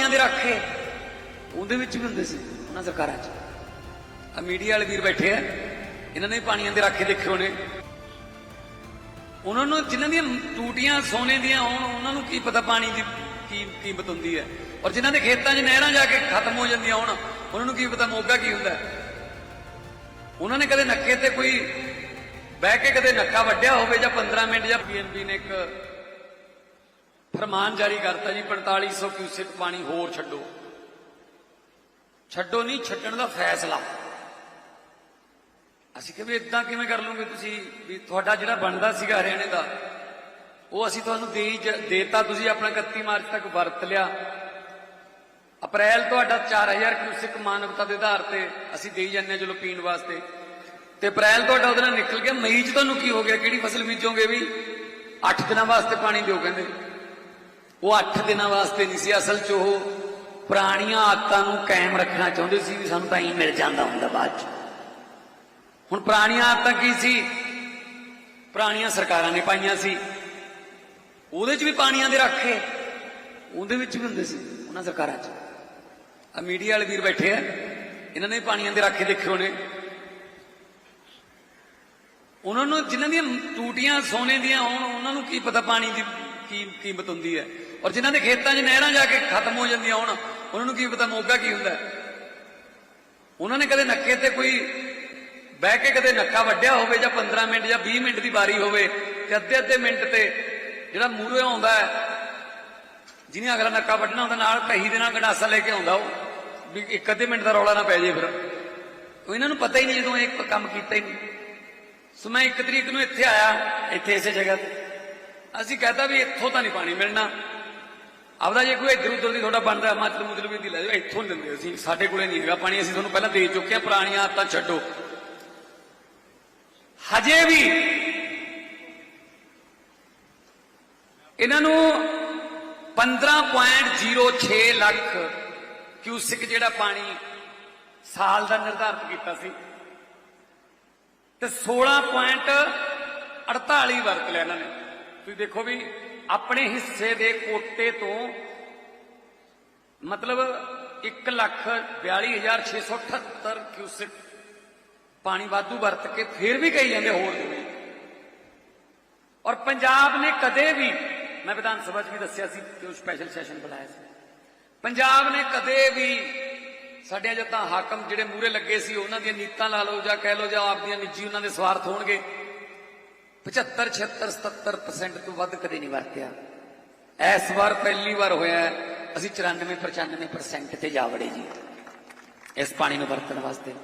ਪਾਣੀਆਂ ਦੇ ਰਾਖੇ ਉਹਦੇ ਵਿੱਚ ਵੀ ਹੁੰਦੇ ਸੀ ਉਹਨਾਂ ਸਰਕਾਰਾਂ 'ਚ। ਆ ਮੀਡੀਆ ਵਾਲੇ ਵੀਰ ਬੈਠੇ ਆ। ਇਹਨਾਂ ਨੇ ਪਾਣੀਆਂ ਦੇ ਰਾਖੇ ਦੇਖੇ ਹੋਣੇ। ਉਹਨਾਂ ਨੂੰ ਜਿਨ੍ਹਾਂ ਦੀਆਂ ਟੂਟੀਆਂ ਸੋਨੇ ਦੀਆਂ ਹੋਣ, ਉਹਨਾਂ ਨੂੰ ਕੀ ਪਤਾ ਪਾਣੀ ਦੀ ਕੀ ਕੀਮਤ ਹੁੰਦੀ ਹੈ। ਔਰ ਜਿਨ੍ਹਾਂ ਦੇ ਖੇਤਾਂ 'ਚ ਨਹਿਰਾਂ ਜਾ ਕੇ ਖਤਮ ਹੋ ਜਾਂਦੀਆਂ ਹੋਣ, ਉਹਨਾਂ ਨੂੰ ਕੀ ਪਤਾ ਮੋਗਾ ਕੀ ਹੁੰਦਾ ਉਹਨਾਂ ਨੇ ਕਦੇ ਨੱਕੇ ਤੇ ਕੋਈ ਬਹਿ ਕੇ ਕਦੇ ਨੱਕਾ ਵੱਢਿਆ ਹੋਵੇ ਜਾਂ 15 ਮਿੰਟ ਜਾਂ ਪੀਐਨਬੀ ਨੇ ਇੱਕ ਫਰਮਾਨ ਜਾਰੀ ਕਰਤਾ ਜੀ 4500 ਕਿਊਸਿਕ ਪਾਣੀ ਹੋਰ ਛੱਡੋ। ਛੱਡੋ ਨਹੀਂ, ਛੱਡਣ ਦਾ ਫੈਸਲਾ। ਅਸੀਂ ਕਿਹਾ ਵੀ ਇਦਾਂ ਕਿਵੇਂ ਕਰ ਲਓਗੇ ਤੁਸੀਂ? ਵੀ ਤੁਹਾਡਾ ਜਿਹੜਾ ਬਣਦਾ ਸੀਗਾ ਹਰਿਆਣੇ ਦਾ, ਉਹ ਅਸੀਂ ਤੁਹਾਨੂੰ ਦੇ ਦੇਤਾ, ਤੁਸੀਂ ਆਪਣਾ 31 ਮਾਰਚ ਤੱਕ ਵਰਤ ਲਿਆ। ਅਪ੍ਰੈਲ ਤੁਹਾਡਾ 4000 ਕਿਊਸਿਕ ਮਾਨਵਤਾ ਦੇ ਆਧਾਰ ਤੇ ਅਸੀਂ ਦੇਈ ਜਾਂਦੇ ਹਾਂ ਚਲੋ ਪੀਣ ਵਾਸਤੇ। ਤੇ ਅਪ੍ਰੈਲ ਤੁਹਾਡਾ ਉਹਦੇ ਨਾਲ ਨਿਕਲ ਗਿਆ, ਮਈ 'ਚ ਤੁਹਾਨੂੰ ਕੀ ਹੋ ਗਿਆ? ਕਿਹੜੀ ਫਸਲ ਬੀਜੋਗੇ ਵੀ? 8 ਦਿਨਾਂ ਵਾਸਤੇ ਪਾਣੀ ਦਿਓ, ਕਹਿੰਦੇ। ਉਹ 8 ਦਿਨਾਂ ਵਾਸਤੇ ਨਹੀਂ ਸੀ ਅਸਲ 'ਚ ਉਹ ਪੁਰਾਣੀਆਂ ਆਦਤਾਂ ਨੂੰ ਕਾਇਮ ਰੱਖਣਾ ਚਾਹੁੰਦੇ ਸੀ ਵੀ ਸਾਨੂੰ ਤਾਂ ਹੀ ਮਿਲ ਜਾਂਦਾ ਹੁੰਦਾ ਬਾਅਦ 'ਚ। ਹੁਣ ਪੁਰਾਣੀਆਂ ਆਦਤਾਂ ਕੀ ਸੀ? ਪੁਰਾਣੀਆਂ ਸਰਕਾਰਾਂ ਨੇ ਪਾਈਆਂ ਸੀ। ਉਹਦੇ 'ਚ ਵੀ ਪਾਣੀਆਂ ਦੇ ਰਾਖੇ ਉਹਦੇ ਵਿੱਚ ਵੀ ਹੁੰਦੇ ਸੀ ਉਹਨਾਂ ਸਰਕਾਰਾਂ 'ਚ। ਆ ਮੀਡੀਆ ਵਾਲੇ ਵੀਰ ਬੈਠੇ ਆ, ਇਹਨਾਂ ਨੇ ਪਾਣੀਆਂ ਦੇ ਰਾਖੇ ਦੇਖੇ ਹੋਣੇ। ਉਹਨਾਂ ਨੂੰ ਜਿਨ੍ਹਾਂ ਦੀਆਂ ਟੂਟੀਆਂ ਸੋਨੇ ਦੀਆਂ ਹੋਣ, ਉਹਨਾਂ ਨੂੰ ਕੀ ਪਤਾ ਪਾਣੀ ਦੀ ਕੀ ਕੀਮਤ ਹੁੰਦੀ ਹੈ? ਔਰ ਜਿਨ੍ਹਾਂ ਦੇ ਖੇਤਾਂ 'ਚ ਨਹਿਰਾਂ ਜਾ ਕੇ ਖਤਮ ਹੋ ਜਾਂਦੀਆਂ ਹੋਣ, ਉਹਨਾਂ ਨੂੰ ਕੀ ਪਤਾ ਮੋਗਾ ਕੀ ਹੁੰਦਾ ਉਹਨਾਂ ਨੇ ਕਦੇ ਨੱਕੇ ਤੇ ਕੋਈ ਬਹਿ ਕੇ ਕਦੇ ਨੱਕਾ ਵੱਢਿਆ ਹੋਵੇ ਜਾਂ 15 ਮਿੰਟ ਜਾਂ 20 ਮਿੰਟ ਦੀ ਵਾਰੀ ਹੋਵੇ ਤੇ ਅੱਧੇ ਅੱਧੇ ਮਿੰਟ ਤੇ ਜਿਹੜਾ ਮੂਹਰੇ ਆਉਂਦਾ ਹੈ, ਜਿਹਨੇ ਅਗਲਾ ਨੱਕਾ ਵੱਢਣਾ ਹੁੰਦਾ ਨਾਲ ਕਹੀ ਦੇ ਨਾਲ ਗੰਡਾਸਾ ਲੈ ਕੇ ਆਉਂਦਾ ਉਹ, ਵੀ ਇੱਕ ਅੱਧੇ ਮਿੰਟ ਦਾ ਰੌਲਾ ਨਾ ਪੈ ਜੇ ਫਿਰ। ਉਹ ਇਹਨਾਂ ਨੂੰ ਪਤਾ ਹੀ ਨਹੀਂ ਜਦੋਂ ਇਹ ਕੰਮ ਕੀਤਾ ਹੀ ਨਹੀਂ। ਸੋ ਮੈਂ ਇੱਕ ਤਰੀਕ ਨੂੰ ਇੱਥੇ ਆਇਆ, ਇੱਥੇ ਇਸੇ ਜਗ੍ਹਾ ਤੇ। ਅਸੀਂ ਕਹਤਾ ਵੀ ਇੱਥੋਂ ਤਾਂ ਨਹੀਂ ਪਾਣੀ ਮਿਲਣਾ। ਆਪਦਾ ਜੇ ਕੋਈ ਇੱਧਰ ਉੱਧਰ ਦੀ ਤੁਹਾਡਾ ਬਣਦਾ ਹਿਮਾਚਲ ਮਤਲਬ ਵੀ ਲੈ ਜਾਓ, ਇੱਥੋਂ ਲੈਂਦੇ ਅਸੀਂ। ਸਾਡੇ ਕੋਲੇ ਨਹੀਂ ਹੈਗਾ ਪਾਣੀ, ਅਸੀਂ ਤੁਹਾਨੂੰ ਪਹਿਲਾਂ ਦੇ ਚੁੱਕੇ ਹਾਂ, ਪੁਰਾਣੀਆਂ ਆਦਤਾਂ ਛੱਡੋ। ਹਜੇ ਵੀ ਇਹਨਾਂ ਨੂੰ 15.06 ਲੱਖ ਕਿਊਸਿਕ ਜਿਹੜਾ ਪਾਣੀ ਸਾਲ ਦਾ ਨਿਰਧਾਰਤ ਕੀਤਾ ਸੀ ਤੇ 16.48 ਵਰਤ ਲਿਆ ਇਹਨਾਂ ਨੇ। ਤੁਸੀਂ ਦੇਖੋ ਵੀ ਆਪਣੇ ਹਿੱਸੇ ਦੇ ਕੋਟੇ ਤੋਂ ਮਤਲਬ 142678 ਕਿਊਸਿਕ ਪਾਣੀ ਵਾਧੂ ਵਰਤ ਕੇ ਫਿਰ ਵੀ ਕਹੀ ਜਾਂਦੇ ਹੋਰ ਦਿਓ ਔਰ ਪੰਜਾਬ ਨੇ ਕਦੇ ਵੀ, ਮੈਂ ਵਿਧਾਨ ਸਭਾ 'ਚ ਵੀ ਦੱਸਿਆ ਸੀ ਕਿ ਉਹ ਸਪੈਸ਼ਲ ਸੈਸ਼ਨ ਬੁਲਾਇਆ ਸੀ। ਪੰਜਾਬ ਨੇ ਕਦੇ ਵੀ ਸਾਡੇ ਜਿੱਦਾਂ ਹਾਕਮ ਜਿਹੜੇ ਮੂਰੇ ਲੱਗੇ ਸੀ, ਉਹਨਾਂ ਦੀਆਂ ਨੀਤਾਂ ਲਾ ਲਓ ਜਾਂ ਕਹਿ ਲਓ ਜਾਂ ਆਪਦੀਆਂ ਨਿੱਜੀ ਉਹਨਾਂ ਦੇ ਸਵਾਰਥ ਹੋਣਗੇ 75 76 77% ਤੋਂ ਵੱਧ ਕਦੇ ਨਹੀਂ ਵਰਤਿਆ। ਇਸ ਵਾਰ ਪਹਿਲੀ ਵਾਰ ਹੋਇਆ ਅਸੀਂ 94 95% ਤੇ ਜਾ ਵੜੇ ਜੀ। ਇਸ ਪਾਣੀ ਨੂੰ ਵਰਤਣ ਵਾਸਤੇ।